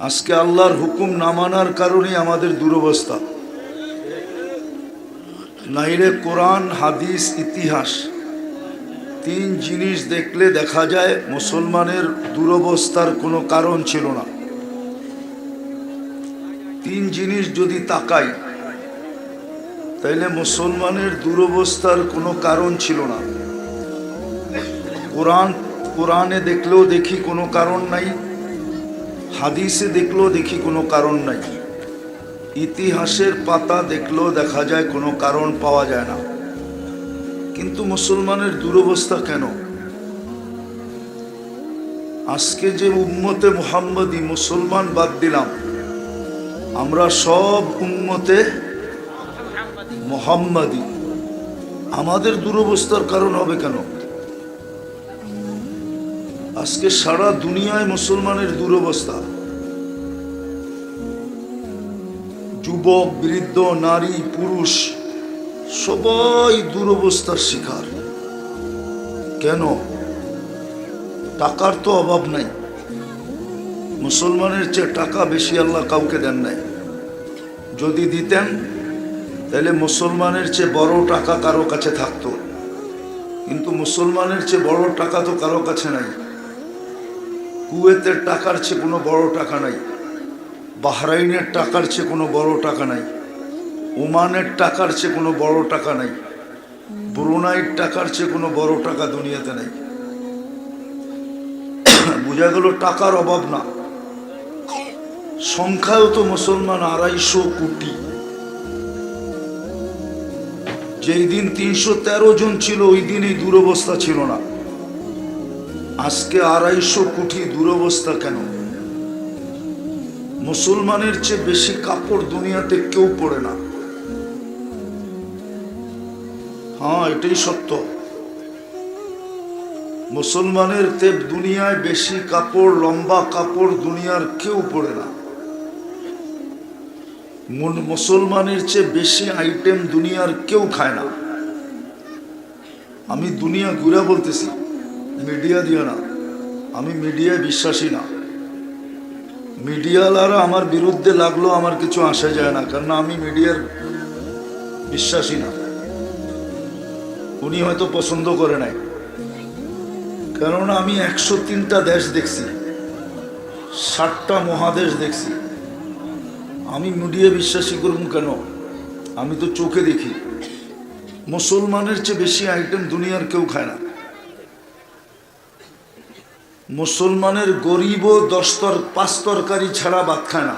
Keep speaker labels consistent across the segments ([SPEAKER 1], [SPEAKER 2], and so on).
[SPEAKER 1] আজকে আল্লাহর হুকুম না মানার কারণে আমাদের দুরবস্থা। নাইরে কোরআন, হাদিস, ইতিহাস, তিন জিনিস দেখলে দেখা যায় মুসলমানের দুরবস্থার কোনো কারণ ছিল না। তিন জিনিস যদি তাকাই, তাইলে মুসলমানের দুরবস্থার কোনো কারণ ছিল না। কোরআন, কোরআনে দেখলেও দেখি কোনো কারণ নাই। হাদিসে দেখলেও দেখি কোনো কারণ নাই। ইতিহাসের পাতা দেখলেও দেখা যায় কোনো কারণ পাওয়া যায় না। কিন্তু মুসলমানের দুরবস্থা কেন? আজকে যে উম্মতে মুহাম্মদি মুসলমান বাদ দিলাম, আমরা সব উম্মতে মোহাম্মদী। আমাদের দুরবস্থার কারণ হবে কেন? আজকে সারা দুনিয়ায় মুসলমানের দুরবস্থা। যুবক, বৃদ্ধ, নারী, পুরুষ, সবাই দুরবস্থার শিকার। কেন? টাকার তো অভাব নাই। মুসলমানের চেয়ে টাকা বেশি আল্লাহ কাউকে দেন নাই। যদি দিতেন, তাহলে মুসলমানের চেয়ে বড় টাকা কারও কাছে থাকতো। কিন্তু মুসলমানের চেয়ে বড় টাকা তো কারও কাছে নাই। কুয়েতের টাকার চেয়ে কোনো বড় টাকা নাই। বাহরাইনের টাকার চেয়ে কোনো বড় টাকা নাই, ওমানের টাকার চেয়ে কোনো বড় টাকা নাই, ব্রুনাইয়ের টাকার চেয়ে কোনো বড় টাকা দুনিয়াতে নাই। বোঝা গেল টাকার অভাব না। সংখ্যাও তো মুসলমান আড়াইশো কোটি। যেই দিন তিনশো তেরো জন ছিল, ওই দিন এই দুরবস্থা ছিল না। আজকে আড়াইশো কোটি দুরবস্থা কেন? মুসলমানের চেয়ে বেশি কাপড় দুনিয়াতে কেউ পড়ে না। হ্যাঁ এটাই সত্য। মুসলমানের তে দুনিয়ায় বেশি কাপড়, লম্বা কাপড় দুনিয়ার কেউ পড়ে না। মুসলমানের চেয়ে বেশি আইটেম দুনিয়ার কেউ খায় না। আমি দুনিয়া ঘুরে বলতেছি, মিডিয়া দিয়ে না। আমি মিডিয়ায় বিশ্বাসী না। মিডিয়ালারা আমার বিরুদ্ধে লাগল, আমার কিছু আসা যায় না, কারণ আমি মিডিয়ার বিশ্বাসী না। উনি হয়তো পছন্দ করে নাই। কেননা আমি একশো তিনটা দেশ দেখছি ষাটটা মহাদেশ দেখছি। আমি মিডিয়া বিশ্বাসী করুন কেন? আমি তো চোখে দেখি। মুসলমানের চেয়ে বেশি আইটেম দুনিয়ার কেউ খায় না। মুসলমানের গরিবও দশতর পাঁচ তরকারি ছাড়া ভাত খায় না।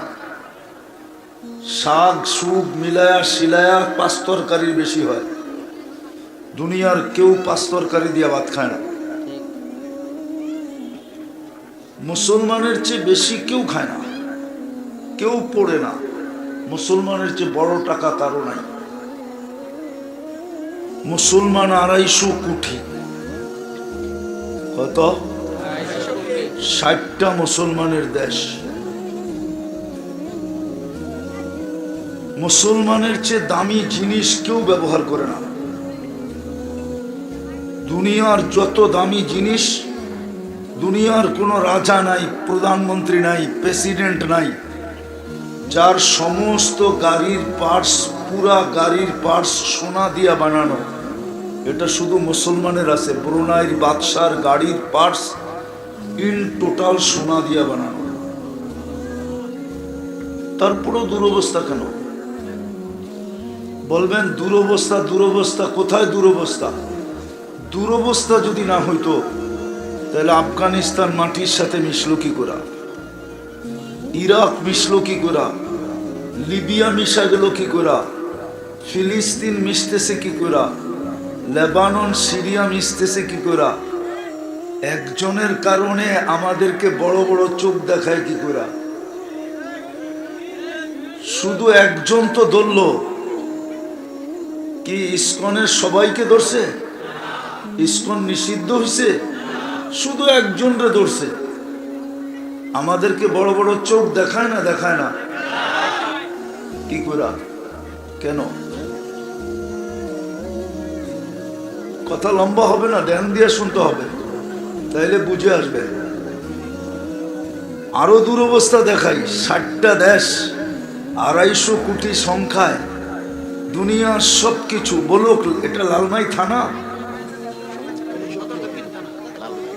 [SPEAKER 1] শাক সুখ মিলায়া শিলায়া পাঁচ তরকারির বেশি হয়। দুনিয়ার কেউ পাঁচ তরকারি দিয়ে ভাত খায় না। মুসলমানের চেয়ে বেশি কেউ খায় না। কেউ পড়ে না। মুসলমানের চেয়ে বড় টাকা কারও নাই। মুসলমান আড়াইশো কোটি। কত? ষাটটা মুসলমানের দেশ। মুসলমানের চেয়ে দামি জিনিস কেউ ব্যবহার করে না। দুনিয়ার যত দামি জিনিস, দুনিয়ার কোনো রাজা নাই, প্রধানমন্ত্রী নাই, প্রেসিডেন্ট নাই, যার সমস্ত গাড়ির পার্টস, পুরা গাড়ির পার্টস সোনা দিয়া বানানো, এটা শুধু মুসলমানের আছে। ব্রুনাইর বাদশার গাড়ির পার্টস ইন টোটাল সোনা দিয়া বানানো। তারপরেও দুরবস্থা কেন? বলবেন, দুরবস্থা দুরবস্থা, কোথায় দুরবস্থা? দুরবস্থা যদি না হইতো, তাহলে আফগানিস্তান মাটির সাথে মিশলো কি করা? ইরাক মিশলো কি করা? লিবিয়া মিশা গেল কি করা? ফিলিস্তিন মিশতেছে কি করা? লেবানন, সিরিয়া মিশতেছে কি করা? একজনের কারণে আমাদেরকে বড় বড় চোখ দেখায় কি করা শুধু একজন তো ধরল। কি ইস্কনের সবাইকে ধরছে? ইস্কন নিষিদ্ধ হয়েছে শুধু একজনরে ধরছে। আমাদেরকে বড় বড় চোখ দেখায় না দেখায় না। কি করা কেন? কথা লম্বা হবে না, ধ্যান দিয়ে শুনতে হবে। তাইলে বুঝে আসবে। আরও দুরবস্থা দেখাই, ষাটটা দেশ, আড়াইশো কোটি সংখ্যায়, দুনিয়ার সব কিছু বলুক, এটা লালমাই থানা?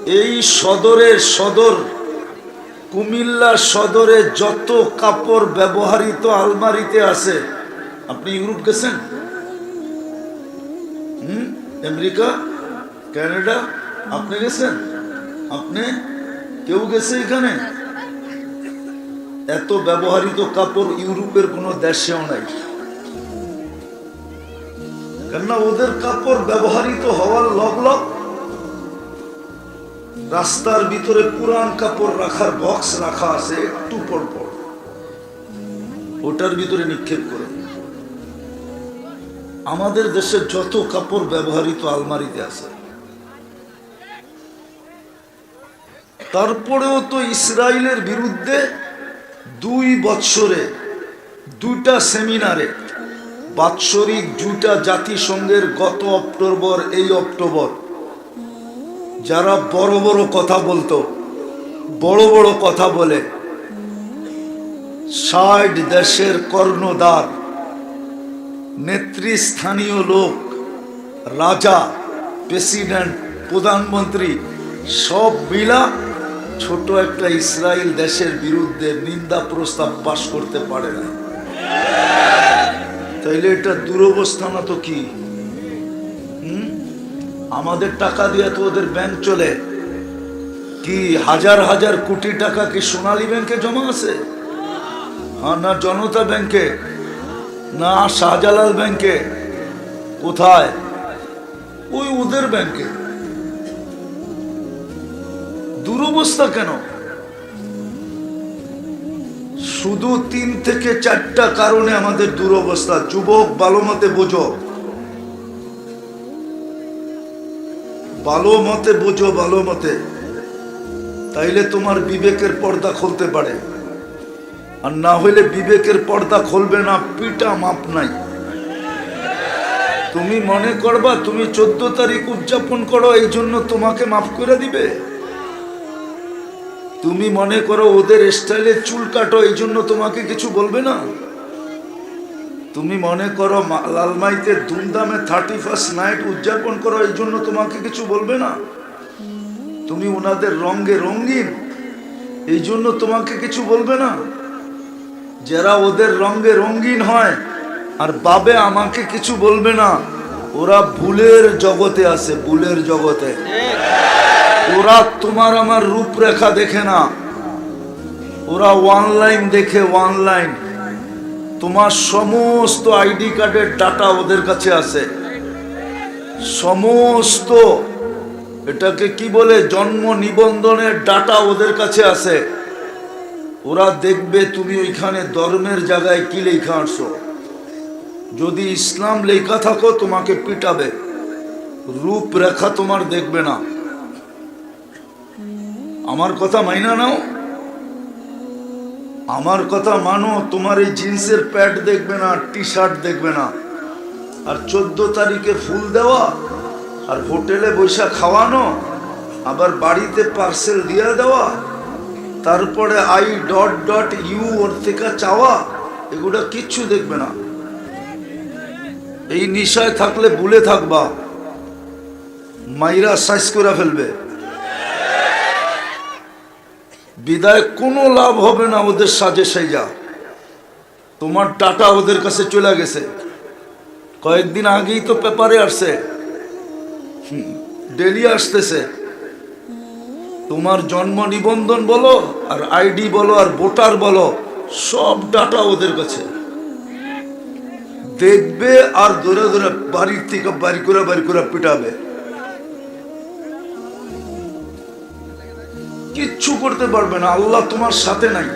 [SPEAKER 1] এই সদরের সদর, কুমিল্লা সদরে যত কাপড় ব্যবহারিত আলমারিতে আছে, আপনি ইউরোপ গেছেন? হুম? আমেরিকা? কানাডা? আপনি গেছেন? আপনি? কেউ গেছে এখানে? এত ব্যবহৃত কাপড় ইউরোপের কোনো দেশেও নাই। কেননা ওদের কাপড় ব্যবহারিত হওয়ার লগ লগ রাস্তার ভিতরে পুরান কাপড় রাখার বক্স রাখা আছে, একটু পর পর। ওটার ভিতরে নিক্ষেপ করে আমাদের দেশে যত কাপড় ব্যবহৃত আলমারিতে আছে তারপরেও তো ইসরায়েলের বিরুদ্ধে দুই বৎসরে দুইটা সেমিনারে বাৎসরিক দুইটা জাতিসংঘের গত অক্টোবর, এই অক্টোবর। যারা বড় বড় কথা বলতো, বড় বড় কথা বলে, ষাট দেশের কর্ণদার নেতৃস্থানীয় লোক, রাজা, প্রেসিডেন্ট, প্রধানমন্ত্রী, সব মিলা ছোট একটা ইসরায়েল দেশের বিরুদ্ধে নিন্দা প্রস্তাব পাশ করতে পারে না। তাইলে এটা দুরবস্থা না তো কি? আমাদের টাকা দিয়ে তো ওদের ব্যাংক চলে। কি হাজার হাজার কোটি টাকা কি সোনালী ব্যাংকে জমা আছে? হ্যাঁ না জনতা ব্যাংকে, না শাহজালাল ব্যাংকে, কোথায়? ওই ওদের ব্যাংকে। দুরবস্থা কেন? শুধু তিন থেকে চারটা কারণে আমাদের দুরবস্থা। যুবক ভালো মতে বোঝো। ভালো মতে বোঝো ভালো মতে। তাইলে তোমার বিবেকের পর্দা খুলতে পারে। আর না হইলে বিবেকের পর্দা খুলবে না, পিটা মাপ নাই। তুমি মনে করবা, তুমি চোদ্দ তারিখ উদযাপন করো এই জন্য তোমাকে মাফ করে দিবে? তুমি মনে করো ওদের স্টাইলে চুল কাটো এই জন্য তোমাকে কিছু বলবে না? তুমি মনে করো লালমাইতে ধুমধামে থার্টি ফার্স্ট নাইট উদযাপন করো এই জন্য তোমাকে কিছু বলবে না? তুমি ওনাদের রঙ্গে রঙিন এই জন্য তোমাকে কিছু বলবে না? যারা ওদের রঙ্গে রঙিন হয় আর বাবে আমাকে কিছু বলবে না, ওরা ভুলের জগতে আছে, ভুলের জগতে। ওরা তোমার আমার রূপরেখা দেখে না। ওরা অনলাইন দেখে অনলাইন তোমার সমস্ত আইডি কার্ডের ডাটা ওদের কাছে আছে। সমস্ত। এটাকে কি বলে? জন্ম নিবন্ধনের ডাটা ওদের কাছে আছে। ওরা দেখবে তুমি ওইখানে ধর্মের জায়গায় কি লেখা আনছো। যদি ইসলাম লেখা থাকো, তোমাকে পিটাবে। রূপরেখা তোমার দেখবে না। আমার কথা মাইনা নাও। আমার কথা মানো, তোমার এই জিন্সের প্যান্ট দেখবে না টি শার্ট দেখবে না। আর চোদ্দ তারিখে ফুল দেওয়া আর হোটেলে বৈশা খাওয়ানো, আবার বাড়িতে পার্সেল দিয়ে দেওয়া, তারপরে আই ডট ডট ইউ ওর থেকে চাওয়া, এগুলো কিচ্ছু দেখবে না। এই নিশায় থাকলে ভুলে থাকবা। মাইরা সাইজ করে ফেলবে। বিদায় কোনো লাভ হবে না ওদের সাজে সাইজা। তোমার টাটা ওদের কাছে চলে গেছে। কয়েকদিন আগেই তো পেপারে আসছে। ডেলি আসতেছে। তোমার জন্ম নিবন্ধন বলো, আর আইডি বলো, আর ভোটার বলো, সব ডাটা ওদের কাছে। দেখবে আর ধরে ধরে বাড়ির থেকে বাড়ি করে বাড়ি করে পিটাবে। কিচ্ছু করতে পারবে না, আল্লাহ তোমার সাথে নাই।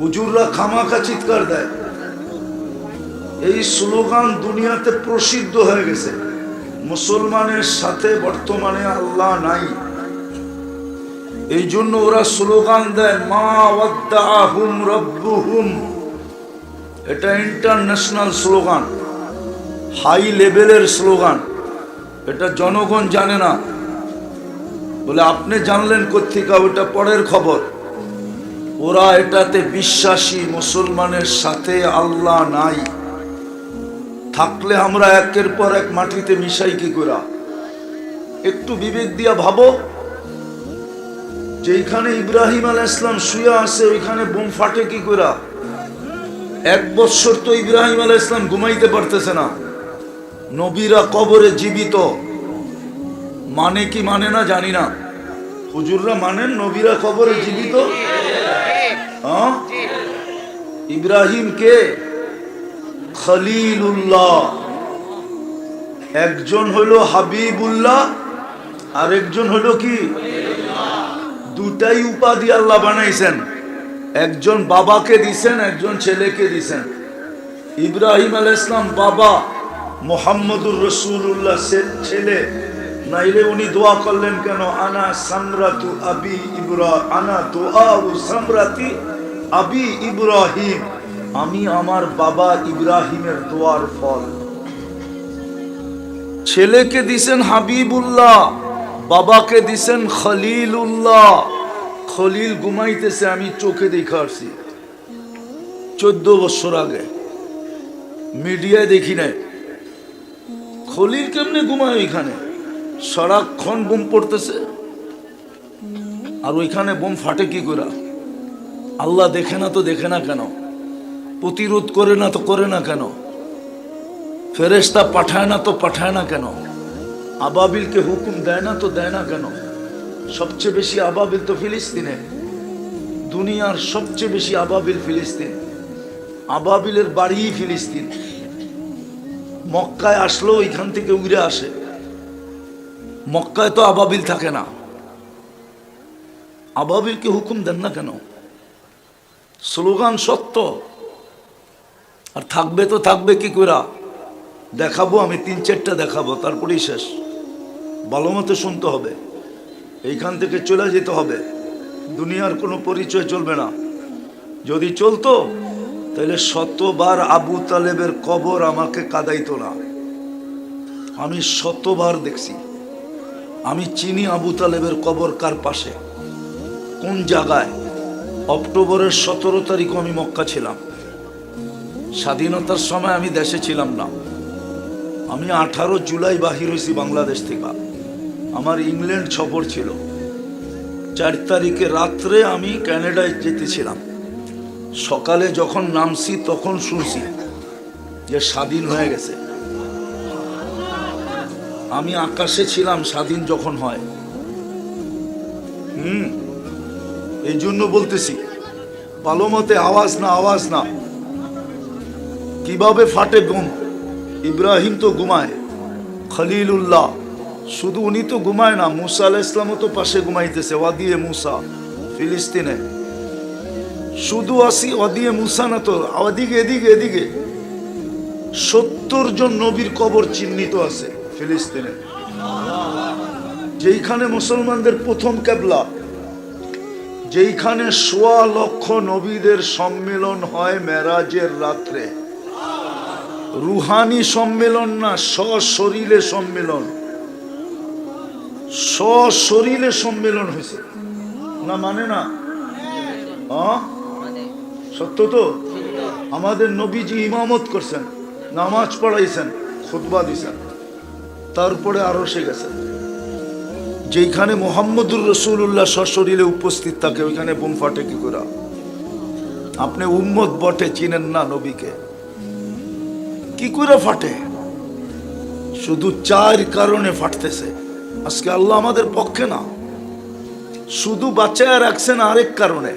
[SPEAKER 1] হুজুররা খামাখা চিৎকার দেয়। এই স্লোগান দুনিয়াতে প্রসিদ্ধ হয়ে গেছে। মুসলমানের সাথে বর্তমানে আল্লাহ নাই। এই জন্য ওরা স্লোগান দেয়, মা ওয়াদ্দাহুম রব্বুহুম। এটা ইন্টারন্যাশনাল স্লোগান, হাই লেভেলের স্লোগান। এটা জনগণ জানে না। বলে, আপনি জানলেন কোথেকে ওটা পরের খবর। ওরা এটাতে বিশ্বাসী মুসলমানের সাথে আল্লাহ নাই। থাকলে আমরা একের পর এক মাটিতে মিশাই কি করা? একটু বিবেক দিয়া ভাবো। যেখানে ইব্রাহিম আল ইসলাম শুয়ে আছে, ওইখানে বোম ফাটে কি করা? এক বৎসর তো ইব্রাহিম আল ইসলাম ঘুমাইতে পারতেছে না। নবীরা কবরে জীবিত। মানে কি মানে না জানি না। হুজুররা মানেন নবীরা খবরে জীবিত? হ্যাঁ? ইব্রাহিম কে? খলিলুল্লাহ। একজন হলো হাবিবুল্লাহ আর একজন হলো কি? দুটাই উপাধি আল্লাহ বানাইছেন। একজন বাবাকে দিছেন, একজন ছেলেকে দিছেন। ইব্রাহিম আল ইসলাম বাবা মোহাম্মদুর রসুল্লাহ ছেলে। নাইলে উনি দোয়া করলেন কেন? আনা সামরাতু আবি ইব্রা, আনা দোয়া ও সামরাতি আবি ইব্রাহিম। আমি আমার বাবা ইব্রাহিমের দোয়ার ফল। ছেলেকে দিছেন হাবিবুল্লাহ, বাবাকে দিছেন খলিলুল্লাহ। খলিল ঘুমাইতেছে, আমি চোখে দেখে আসছি। চোদ্দ বছর আগে। মিডিয়ায় দেখি নাই। খলিল কেমনে ঘুমায় ওইখানে? সারাক্ষণ বোম পড়তেছে। আর ওইখানে বোম ফাটে কি করে? আল্লাহ দেখে না তো দেখে না কেন? প্রতিরোধ করে না তো করে না কেন? ফেরেস্তা পাঠায় না তো পাঠায় না কেন? আবাবিলকে হুকুম দেয় না তো দেয় না কেন? সবচেয়ে বেশি আবাবিল তো ফিলিস্তিনে। দুনিয়ার সবচেয়ে বেশি আবাবিল ফিলিস্তিন। আবাবিলের বাড়ি ফিলিস্তিন। মক্কায় আসলো ওইখান থেকে উড়ে আসে। মক্কায় তো আবাবিল থাকে না। আবাবিলকে হুকুম দেন না কেন? স্লোগান সত্য। আর থাকবে তো থাকবে কি করে দেখাবো, আমি তিন চারটা দেখাবো, তারপরেই শেষ। ভালো মতো শুনতে হবে। এইখান থেকে চলে যেতে হবে। দুনিয়ার কোনো পরিচয় চলবে না। যদি চলতো, তাহলে শতবার আবু তালেবের কবর আমাকে কাদাইতো না। আমি শতবার দেখছি। আমি চিনি আবু তালেবের কবর কার পাশে। কোন জায়গায়? অক্টোবরের সতেরো তারিখও আমি মক্কা ছিলাম। স্বাধীনতার সময় আমি দেশে ছিলাম না। আমি আঠারো জুলাই বাহির হয়েছি বাংলাদেশ থেকে। আমার ইংল্যান্ড সফর ছিল। চার তারিখে রাত্রে আমি ক্যানাডায় যেতেছিলাম। সকালে যখন নামছি তখন শুনছি যে স্বাধীন হয়ে গেছে। আমি আকাশে ছিলাম, স্বাধীন যখন হয়। হুম, এই জন্য বলতেছি, ভালো মতে আওয়াজ না আওয়াজ না। কীভাবে ফাটে গুম ইব্রাহিম তো ঘুমায়, খলিলুল্লাহ। শুধু উনি তো ঘুমায় না, মুসা আলাহ ইসলামও তো পাশে ঘুমাইতেছে ওয়াদিয়ে মুসা, ফিলিস্তিনে। শুধু আসি ওয়াদিয়ে মুসা না তো ওদিকে এদিকে এদিকে। সত্তর জন নবীর কবর চিহ্নিত আছে। ফিলিস্তিনে। যেইখানে মুসলমানদের প্রথম কেবলা, যেইখানে সোয়া লক্ষ নবীদের সম্মেলন হয় মেরাজের রাত্রে। রুহানি সম্মেলন না, সশরীরে সম্মেলন। সশরীরে সম্মেলন হয়েছে। না মানে না? সত্য তো? আমাদের নবীজি ইমামত করছেন, নামাজ পড়াইছেন, খুতবা দিছেন। তারপরে আরও সে গেছেন যেখানে মোহাম্মদুর রসুল্লাহ সশরীরে উপস্থিত থাকে, ওইখানে বোম ফাটে কি করে? আপনি উম্মত বটে, চিনেন না নবীকে। কি করে ফাটে? শুধু চার কারণে ফাটতেছে। আজকে আল্লাহ আমাদের পক্ষে না। শুধু বাচ্চায় রাখছেন আরেক কারণে।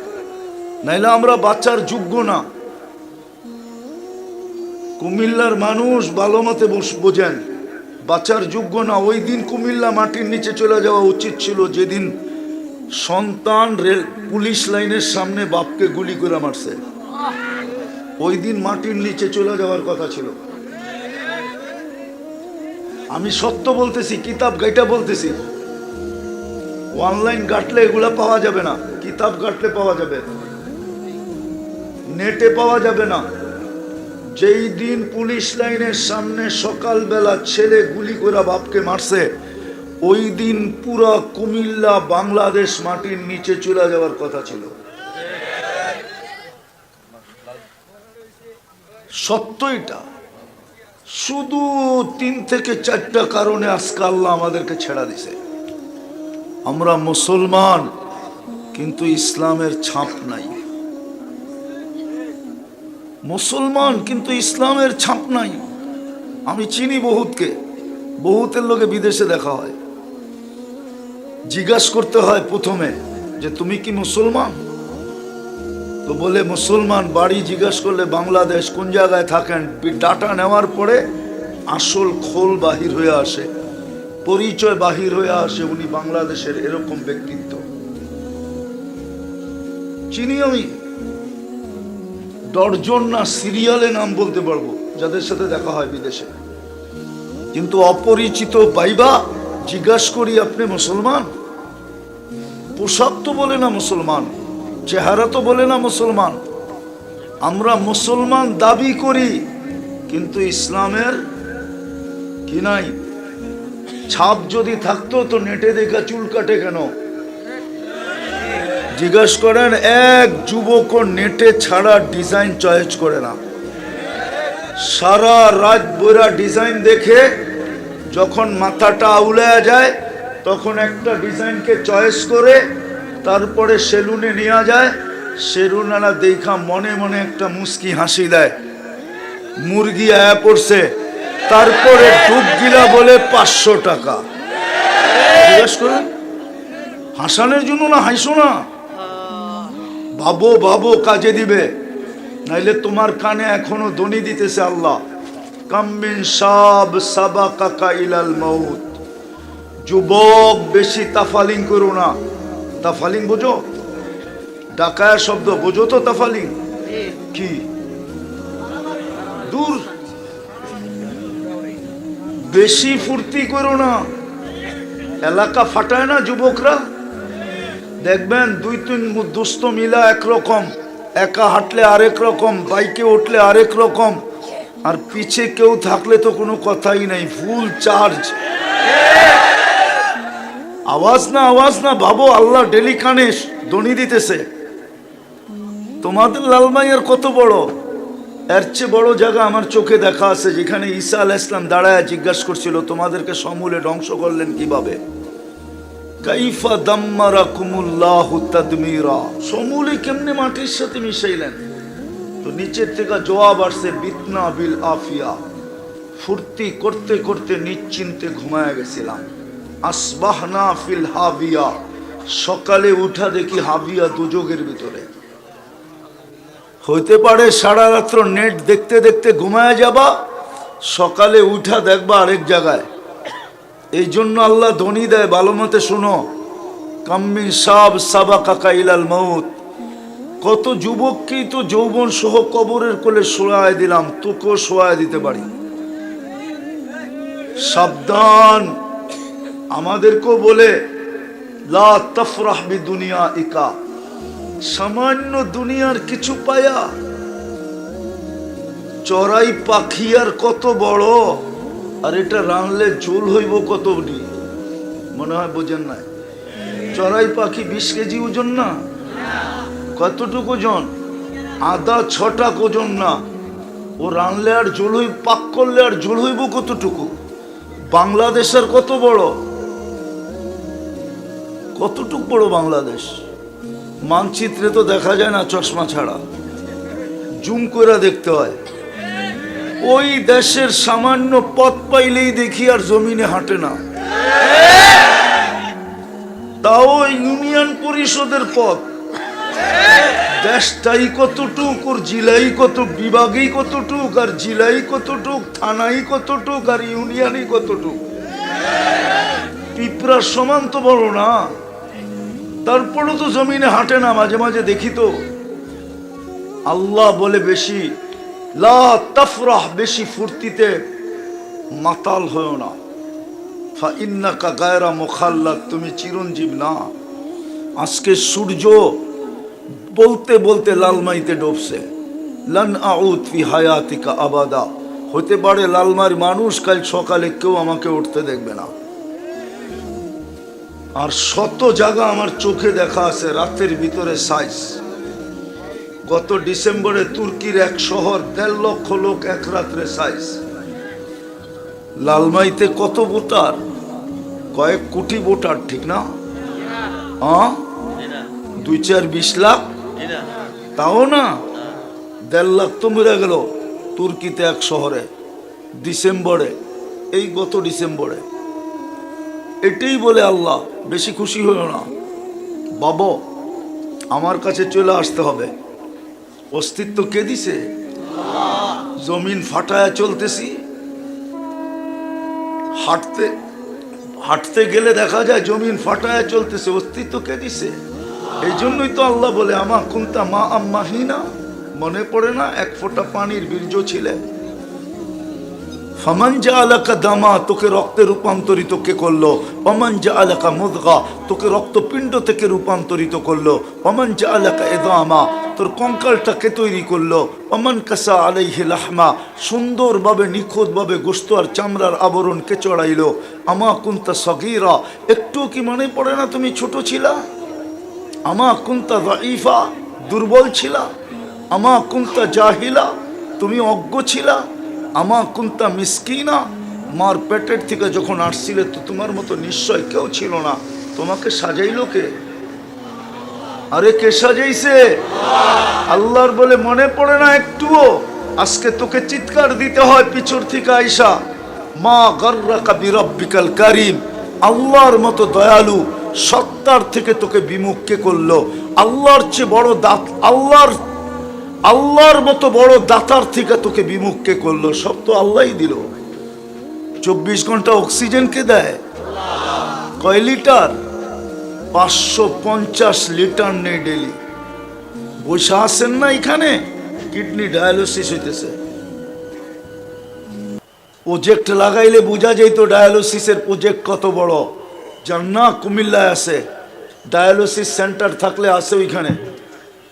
[SPEAKER 1] নাইলে আমরা বাচ্চার যোগ্য না। কুমিল্লার মানুষ ভালো মতে বোঝেন। বাচ্চার যোগ্য না। ওই দিন কুমিল্লা মাটির নিচে চলে যাওয়া উচিত ছিল। যেদিন সন্তান পুলিশ লাইনের সামনে বাপকে গুলি করে মারছে। ওই দিন মাটির নিচে চলে যাওয়ার কথা ছিল। আমি সত্য বলতেছি, কিতাব গাইটা বলতেছি। অনলাইন ঘাটলে এগুলা পাওয়া যাবে না। কিতাব ঘাটলে পাওয়া যাবে। নেটে পাওয়া যাবে না। যেই দিন পুলিশ লাইনের সামনে সকালবেলা ছেলে গুলি করে বাপকে মারছে, ওই দিন পুরা কুমিল্লা, বাংলাদেশ মাটির নিচে চলে যাওয়ার কথা ছিল। সত্য এটা শুধু তিন থেকে চারটা কারণে আজকে আল্লাহ আমাদেরকে ছেড়া দিছে। আমরা মুসলমান, কিন্তু ইসলামের ছাপ নাই। মুসলমান, কিন্তু ইসলামের ছাপ নাই। আমি চিনি বহুতকে। বহুতের লোকে বিদেশে দেখা হয়। জিজ্ঞাস করতে হয় প্রথমে যে, তুমি কি মুসলমান? তো বলে, মুসলমান। বাড়ি জিজ্ঞাস করলে, বাংলাদেশ কোন জায়গায় থাকেন? ডাটা নেওয়ার পরে আসল খোল বাহির হয়ে আসে। পরিচয় বাহির হয়ে আসে, উনি বাংলাদেশের এরকম ব্যক্তিত্ব। চিনি আমি। দশজন না সিরিয়ালে নাম বলতে পারব, যাদের সাথে দেখা হয় বিদেশে। কিন্তু অপরিচিত বাইবা জিজ্ঞাস করি, আপনি মুসলমান? পোশাক তো বলে না মুসলমান, চেহারা তো বলে না মুসলমান। আমরা মুসলমান দাবি করি, কিন্তু ইসলামের কি নাই? ছাপ যদি থাকতো তো নেটে দেখা চুল কাটে কেন? জিজ্ঞাসা করেন, এক যুবক নেটে ছাড়া ডিজাইন চয়েস করে না। সারা রাত বইরা ডিজাইন দেখে যখন মাথাটা আউলায়া যায়, তখন একটা ডিজাইনকে চয়েস করে তারপরে সেলুনে নেওয়া যায়। সেলুনারা দেখা মনে মনে একটা মুস্কি হাসি দেয়। মুরগি আয়া পড়ছে, তারপরে ডুব গিলা বলে পাঁচশো টাকা। জিজ্ঞাসা করেন, হাসানের জন্য না হাসো না? ভাবো ভাবো, কাজে দিবে। নাইলে তোমার কানে এখনও ধ্বনি দিতেছে আল্লাহ। কাম্মিন সাব সাবা কাকা ইলাল মৌত যুবক, বেশি তাফালিং করো না। তাফালিং বোঝো? ডাকায়া শব্দ, বোঝো তো তাফালিং? কি? দূর। বেশি ফুর্তি করো না। এলাকা ফাটায় না যুবকরা? দেখবেন দুই তিন দুস্থ মিলা একরকম, একা হাঁটলে আরেক রকম, বাইকে উঠলে আরেক রকম, আর পিছে কেউ থাকলে তো কোনো কথাই নাই, ফুল চার্জ। আওয়াজ না আওয়াজ না, ভাবো আল্লাহ ডেলি কানে দনি দিতেছে। তোমাদের লালমাইয়ের কত বড়? এর চেয়ে বড় জায়গা আমার চোখে দেখা আছে, যেখানে ঈসা আলাহ ইসলাম দাঁড়ায় জিজ্ঞাসা করছিল, তোমাদেরকে সমূলে ধ্বংস করলেন কীভাবে? কাইফা দাম্মারা কুমুল্লাহ তাদমিরা। সমূলে কেমনে মাটির সাথে মিশাইলেন? তো নিচের থেকে জবাব আসছে, বিতনা বিল আফিয়া। ফুর্তি করতে করতে নিশ্চিন্তে ঘুমায় গেছিলাম। আসবাহনা ফিল হাবিয়া। সকালে উঠা দেখি হাবিয়া দুযোগের ভিতরে। হইতে পারে সারা রাত্র নেট দেখতে দেখতে ঘুমায় যাবা, সকালে উঠা দেখবা আরেক জায়গায়। এই জন্য আল্লাহ ধ্বনি দেয়, ভালো মতে শুনো। কাম্মি সাব সাবা কাকা ইলাল মৌত কত যুবককেই তো যৌবন সহ কবরের কোলে শোয়ায় দিলাম, তোকেও শোয়ায় দিতে পারি। সাবধান, আমাদেরকেও বলে, লা তফরাহ বি দুনিয়া ইকা সামান্য দুনিয়ার কিছু পায়া। চড়াই পাখি আর কত বড়। আর এটা রানলে ঝোল হইব কত নি? মনে হয় বোঝেন নাই। চড়াই পাখি বিশ কেজি ওজন না? কতটুকু ওজন? আদা ছটা ওজন না। ও রানলে আর ঝোল হই, পাক করলে আর ঝোল হইব কতটুকু? বাংলাদেশের কত বড়? কতটুক বড় বাংলাদেশ? মানচিত্রে তো দেখা যায় না চশমা ছাড়া। জুম করে দেখতে হয়। ওই দেশের সামান্য পথ পাইলেই দেখি আর জমিনে হাঁটে না। তাও ইউনিয়ন পরিষদের পথ। দেশটাই কতটুক, ওর জেলাই কত বিভাগেই কতটুক, আর জেলাই কতটুক, থানাই কতটুক, আর ইউনিয়নই কতটুক। পিঁপড়ার সমান তো বড় না। তারপরও তো জমিনে হাঁটে না, মাঝে মাঝে দেখি তো। আল্লাহ বলে বেশি লা তাফরাহ, বেশি ফুর্তিতে মাতাল হয়েও না। ফা গায়রা মোখাল্লা তুমি চিরঞ্জীব না। আজকে সূর্য বলতে বলতে লালমাইতে ডুবছে। লান আউত হায়াতিকা আবাদা। হতে পারে লালমার মানুষ কাল সকালে কেউ আমাকে উঠতে দেখবে না। আর শত জায়গা আমার চোখে দেখা আছে, রাতের ভিতরে সাইজ। গত ডিসেম্বরে তুর্কির এক শহর দেড় লক্ষ লোক এক রাত্রে সাইজ। লালমাইতে কত ভোটার? কয়েক কোটি ভোটার, ঠিক না? দুই চার বিশ লাখ? তাও না? দেড় লাখ তো মরে গেল তুর্কিতে এক শহরে, ডিসেম্বরে, এই গত ডিসেম্বরে। এটাই বলে আল্লাহ, বেশি খুশি হইও না। বাবা, আমার কাছে চলে আসতে হবে। অস্তিত্ব কে দিছে? জমিন ফাটায় চলতেছি। হাঁটতে হাঁটতে গেলে দেখা যায় জমিন ফাটায় চলতেছে। অস্তিত্ব কে দিছে? এই জন্যই তো আল্লাহ বলে, আমা কুন্তা মা আম্মাহিনা মনে পড়ে না, এক ফোঁটা পানির বীর্য ছিলেন ফমান আলাকা দামা? তোকে রক্তে রূপান্তরিত কে করল? অমান যা আলাকা মুদগা? তোকে রক্তপিণ্ড থেকে রূপান্তরিত করল? অমান যা আলাকা এদামা? তোর কঙ্কালটাকে তৈরি করল। অমান কাসা আলাইহি লাহমা, সুন্দরভাবে, নিখুঁতভাবে গোস্ত আর চামড়ার আবরণকে চড়াইলো। আমা কুন্তা সগিরা একটু কি মনে পড়ে না তুমি ছোট ছিলা? আমা কুন্তা দাইফা দুর্বল ছিলা? আমা কুন্তা জাহিলা, তুমি অজ্ঞ ছিলা? আমা কুন্তা মিসকিনা, মার পেটের থেকে যখন আসছিলে তো তোমার মতো নিশ্চয় কেউ ছিল না। তোমাকে সাজাইলো কে? আরে কে সাজাইছে? আল্লাহর বলে মনে পড়ে না একটুও? আজকে তোকে চিৎকার দিতে হয় পিছর থেকে আইসা। মা গর্রা বিরব্বিকাল কারিম। আল্লাহর মতো দয়ালু সত্তার থেকে তোকে বিমুখকে করল? আল্লাহর চেয়ে বড় দাঁত আল্লাহর আল্লাহর মতো বড় দাতার থেকে তোকে বিমুখকে করল? সব তো আল্লাহই দিল। চব্বিশ ঘণ্টা অক্সিজেন কে দেয়? কয় লিটার? পাঁচশো পঞ্চাশ লিটার নেই ডেলি বসে আসেন না এখানে? কিডনি ডায়ালিসিস হইতেছে। প্রজেক্ট লাগাইলে বোঝা যেত ডায়ালিসিসের প্রজেক্ট কত বড়। যার না কুমিল্লায় আছে ডায়ালিসিস সেন্টার থাকলে আছে ওইখানে।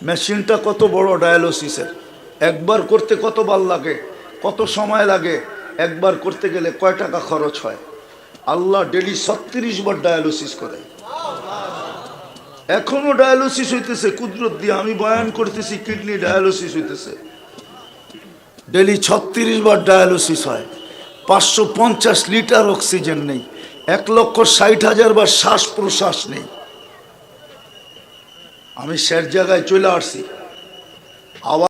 [SPEAKER 1] মেশিনটা কত বড় ডায়ালিসিসের একবার করতে কত বার লাগে, কত সময় লাগে, একবার করতে গেলে কয় টাকা খরচ হয়? আল্লাহ ডেলি ছত্রিশ বার ডায়ালিসিস করে এখনও ডায়ালিসিস হইতেছে, কুদরত দিয়ে আমি বয়ান করতেছি কিডনি ডায়ালিসিস হইতেছে। ডেলি ছত্রিশ বার ডায়ালিসিস হয়। পাঁচশো পঞ্চাশ লিটার অক্সিজেন নেই। এক লক্ষ ষাট হাজার বার শ্বাস প্রশ্বাস নেই। আমি স্যার জায়গায় চলে আসছি। আবার